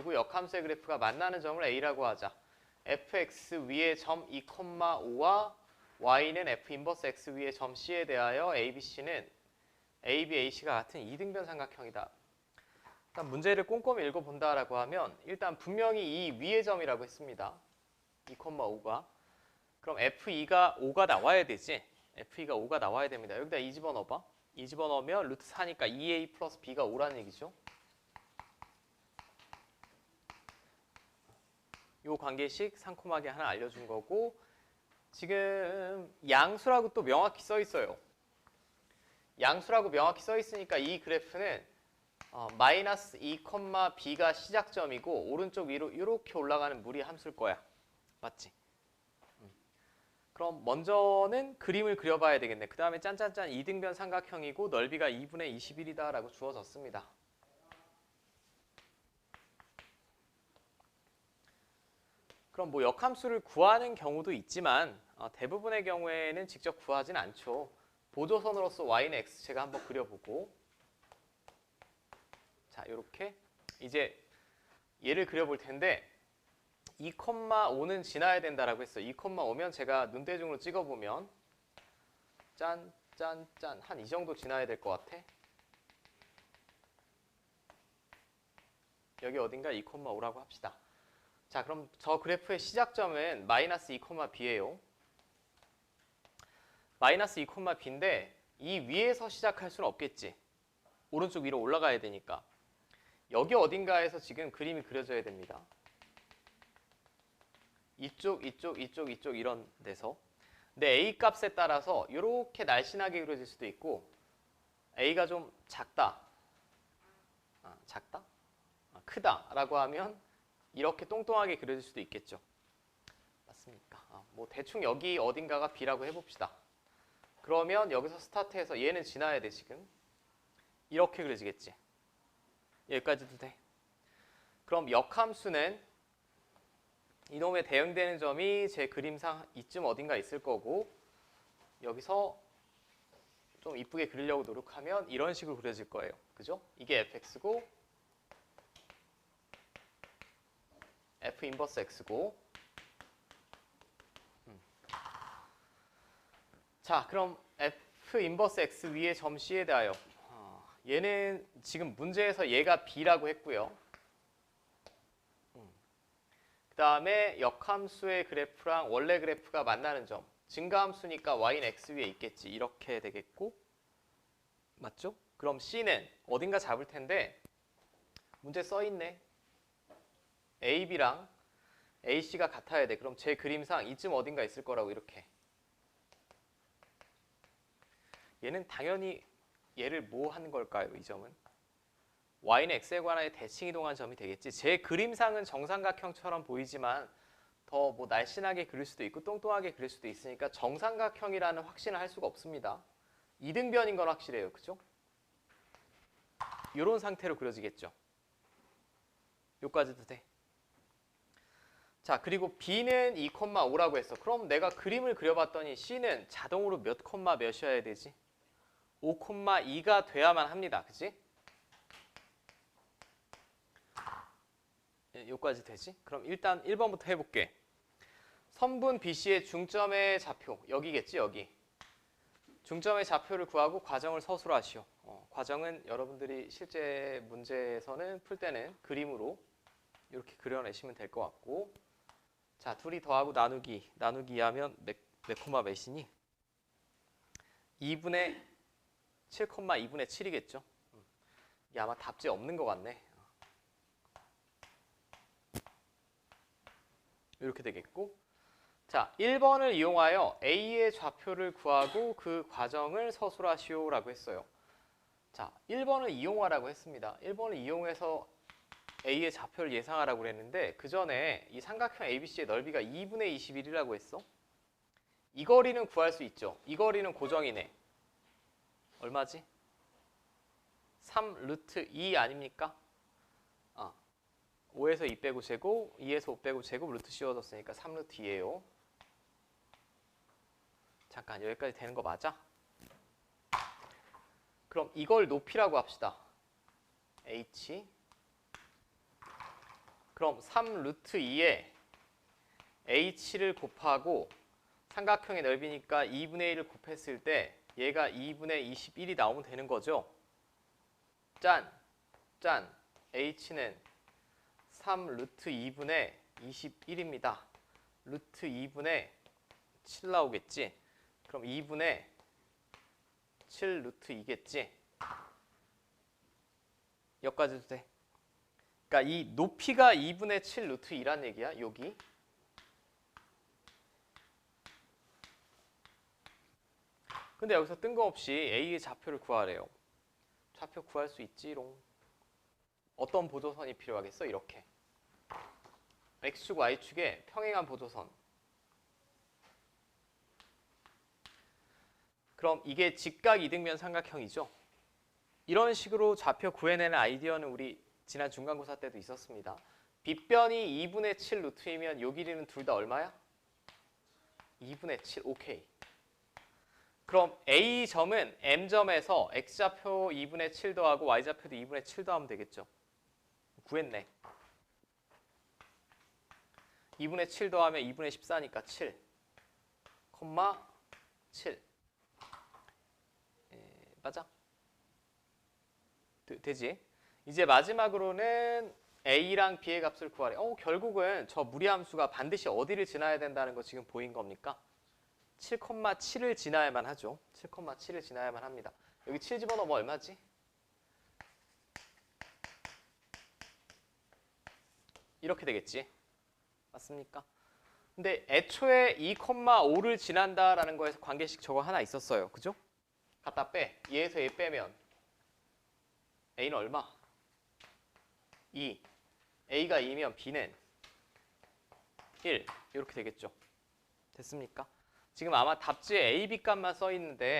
그리고 역함수의 그래프가 만나는 점을 A라고 하자. fx 위의 점 2,5와 y는 f 인버스 x 위의 점 C에 대하여 ABC는 AB, AC가 같은 이등변 삼각형이다. 일단 문제를 꼼꼼히 읽어본다라고 하면 일단 분명히 이 위의 점이라고 했습니다. 2,5가 그럼 F2가 5가 나와야 되지. F2가 5가 나와야 됩니다. 여기다 2 집어넣어봐. 2 집어넣으면 루트 4니까 2A 플러스 B가 5라는 얘기죠. 요 관계식 상콤하게 하나 알려준 거고 지금 양수라고 또 명확히 써 있어요. 양수라고 명확히 써 있으니까 이 그래프는 어, 마이너스 2, b가 시작점이고 오른쪽 위로 이렇게 올라가는 무리 함수일 거야. 맞지? 음. 그럼 먼저는 그림을 그려봐야 되겠네. 그 다음에 짠짠짠 이등변 삼각형이고 넓이가 2분의 21이다 라고 주어졌습니다. 그럼 뭐 역함수를 구하는 경우도 있지만 어, 대부분의 경우에는 직접 구하진 않죠. 보조선으로서 y는 x제가 한번 그려보고 자 이렇게 이제 얘를 그려볼 텐데 2,5는 지나야 된다라고 했어요. 2,5면 제가 눈대중으로 찍어보면 짠, 짠, 짠 한 이 정도 지나야 될 것 같아. 여기 어딘가 2,5라고 합시다. 자 그럼 저 그래프의 시작점은 마이너스 2,b예요. 마이너스 2,b인데 이 위에서 시작할 수는 없겠지. 오른쪽 위로 올라가야 되니까. 여기 어딘가에서 지금 그림이 그려져야 됩니다. 이쪽, 이쪽, 이쪽, 이쪽 이런 데서. 근데 A 값에 따라서 이렇게 날씬하게 그려질 수도 있고 A가 좀 작다. 아, 작다? 아, 크다라고 하면 이렇게 똥똥하게 그려질 수도 있겠죠. 맞습니까? 아, 뭐 대충 여기 어딘가가 B라고 해봅시다. 그러면 여기서 스타트해서 얘는 지나야 돼 지금. 이렇게 그려지겠지. 여기까지도 돼. 그럼 역함수는 이놈의 대응되는 점이 제 그림상 이쯤 어딘가 있을 거고 여기서 좀 이쁘게 그리려고 노력하면 이런 식으로 그려질 거예요. 그죠? 이게 fx고 f 인버스 x고. 음. 자 그럼 f 인버스 x 위에 점 c에 대하여. 어, 얘는 지금 문제에서 얘가 b라고 했고요. 그 다음에 역함수의 그래프랑 원래 그래프가 만나는 점. 증가함수니까 y는 x 위에 있겠지. 이렇게 되겠고. 맞죠? 그럼 c는 어딘가 잡을 텐데 문제 써있네 AB랑 AC가 같아야 돼 그럼 제 그림상 이쯤 어딘가 있을 거라고 이렇게 얘는 당연히 얘를 뭐 하는 걸까요 이 점은 y는 x에 관하여 대칭 이동한 점이 되겠지. 제 그림상은 정삼각형처럼 보이지만 더 뭐 날씬하게 그릴 수도 있고 똥똥하게 그릴 수도 있으니까 정삼각형이라는 확신을 할 수가 없습니다. 이등변인 건 확실해요. 그죠? 이런 상태로 그려지겠죠. 요까지도 돼. 자, 그리고 B는 2,5라고 했어. 그럼 내가 그림을 그려봤더니 C는 자동으로 몇 콤마 몇이어야 되지? 5,2가 돼야만 합니다. 그치? 요까지 되지? 그럼 일단 1번부터 해볼게. 선분 BC의 중점의 좌표 여기겠지 여기. 중점의 좌표를 구하고 과정을 서술하시오. 어, 과정은 여러분들이 실제 문제에서는 풀 때는 그림으로 이렇게 그려내시면 될 것 같고 자 둘이 더하고 나누기 나누기 하면 몇, 몇 콤마 몇이니? 2분의 7 콤마 2분의 7이겠죠? 이게 아마 답지 없는 것 같네. 이렇게 되겠고 자 1번을 이용하여 A의 좌표를 구하고 그 과정을 서술하시오라고 했어요. 자 1번을 이용하라고 했습니다. 1번을 이용해서 A의 좌표를 예상하라고 그랬는데 그 전에 이 삼각형 ABC의 넓이가 2분의 21이라고 했어. 이 거리는 구할 수 있죠. 이 거리는 고정이네. 얼마지? 3 루트 2 아닙니까? 5에서 2 빼고 제곱, 2에서 5 빼고 제곱 루트 씌워졌으니까 3 루트 2예요. 잠깐 여기까지 되는 거 맞아? 그럼 이걸 높이라고 합시다. h 그럼 3 루트 2에 h를 곱하고 삼각형의 넓이니까 2분의 1을 곱했을 때 얘가 2분의 21이 나오면 되는 거죠. 짠! 짠! h는 3 루트 2분의 21입니다. 루트 2분의 7 나오겠지? 그럼 2분의 7 루트 2겠지? 여기까지도 돼. 그러니까 이 높이가 2분의 7 루트 2란 얘기야. 여기. 근데 여기서 뜬금없이 A의 좌표를 구하래요. 좌표 구할 수 있지롱. 어떤 보조선이 필요하겠어? 이렇게. X축, Y축에 평행한 보조선. 그럼 이게 직각 이등변 삼각형이죠. 이런 식으로 좌표 구해내는 아이디어는 우리 지난 중간고사 때도 있었습니다. 빗변이 2분의 7 루트이면 요 길이는 둘 다 얼마야? 2분의 7, 오케이. 그럼 A점은 M점에서 X좌표 2분의 7 더하고 Y좌표도 2분의 7 더하면 되겠죠. 구했네. 2분의 7 더하면 2분의 14니까 7, 콤마 7. 에, 맞아? 되, 되지? 이제 마지막으로는 A랑 B의 값을 구하래. 어, 결국은 저 무리함수가 반드시 어디를 지나야 된다는 거 지금 보인 겁니까? 7,7을 지나야만 하죠. 7,7을 지나야만 합니다. 여기 7 집어넣으면 얼마지? 이렇게 되겠지. 맞습니까? 근데 애초에 2,5를 지난다라는 거에서 관계식 저거 하나 있었어요. 그죠? 갖다 빼. 얘에서 얘 빼면 A는 얼마? 2. A가 2면 B는 1. 이렇게 되겠죠. 됐습니까? 지금 아마 답지에 A, B 값만 써 있는데